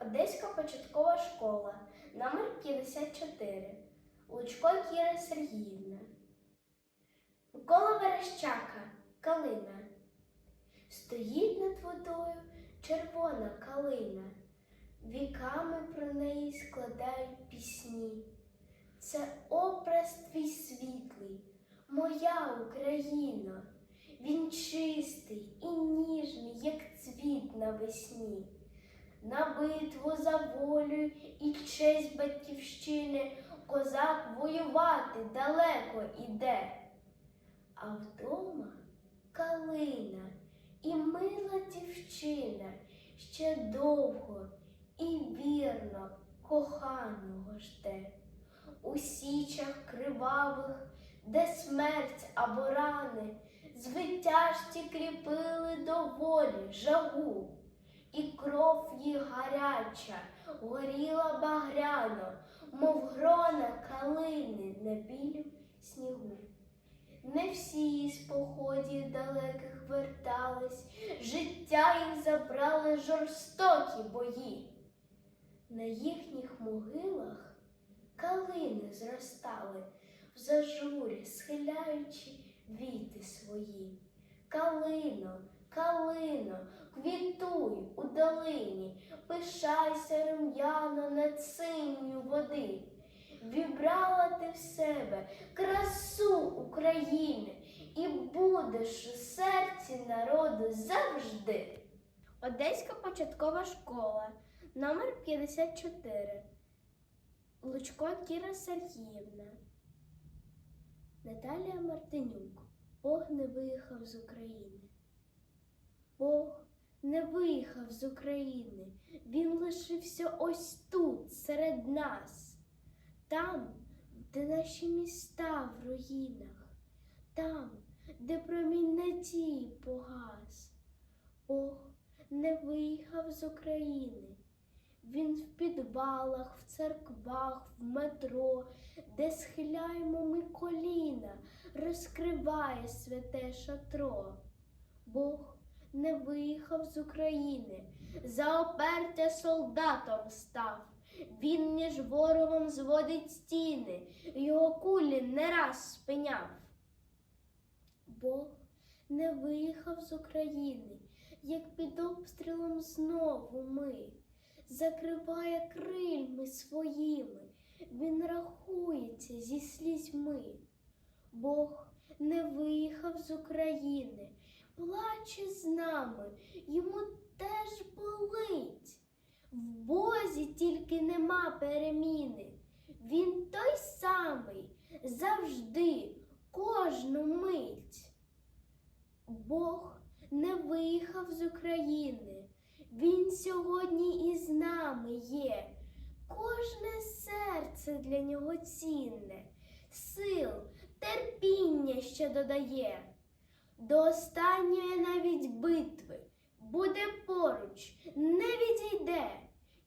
Одеська початкова школа, номер 54, Лучко Кіра Сергіївна. Микола Верещака, Калина. Стоїть над водою червона калина. Віками про неї складають пісні. Це образ твій світлий, моя Україна. Він чистий і ніжний, як цвіт навесні. На битву за волю і честь батьківщини козак воювати далеко іде. А вдома калина і мила дівчина ще довго і вірно коханого жде. У січах кривавих, де смерть або рани, звитяжці кріпили до волі жагу, і кров їх гаряча горіла багряно, мов грона калини на білім снігу. Не всі з походів далеких вертались, життя їх забрали жорстокі бої. На їхніх могилах калини зростали, в зажурі схиляючи віти свої. Калино, калино, квітуй у долині, пишайся рум'яно над синю води. Вібрала ти в себе красу України і будеш у серці народу завжди. Одеська початкова школа, номер 54. Лучко Кіра Сергіївна. Наталія Мартинюк. Бог виїхав з України. Бог не виїхав з України. Він лишився ось тут, серед нас. Там, де наші міста в руїнах, там, де промінь надії погас. Бог не виїхав з України. Він в підвалах, в церквах, в метро, де схиляємо ми коліна, розкриває святе шатро. Бог не виїхав з України, за опертя солдатом став. Він між ворогом зводить стіни, його кулі не раз спиняв. Бог не виїхав з України, як під обстрілом знову ми, закриває крильми своїми, він рахується зі слізьми. Бог не виїхав з України, плаче з нами, йому теж болить. В Бозі тільки нема переміни. Він той самий завжди, кожну мить. Бог не виїхав з України. Він сьогодні із нами є. Кожне серце для нього цінне, сил, терпіння ще додає. До останньої навіть битви буде поруч, не відійде,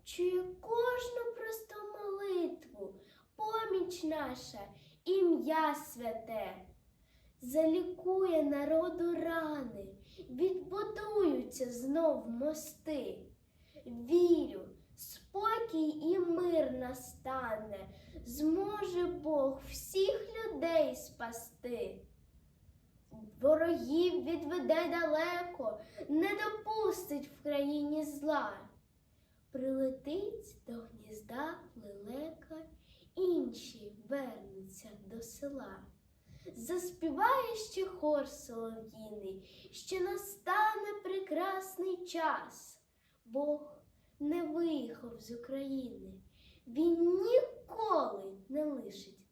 чує кожну просту молитву, поміч наша, ім'я святе, залікує народу рани, відбудуються знов мости. Вірю, спокій і мир настане, зможе Бог всіх людей спасти. Ворогів відведе далеко, не допустить в країні зла. Прилетить до гнізда лелека, інші вернуться до села. Заспіває ще хор солов'їний, що настане прекрасний час. Бог не виїхав з України, він ніколи не лишить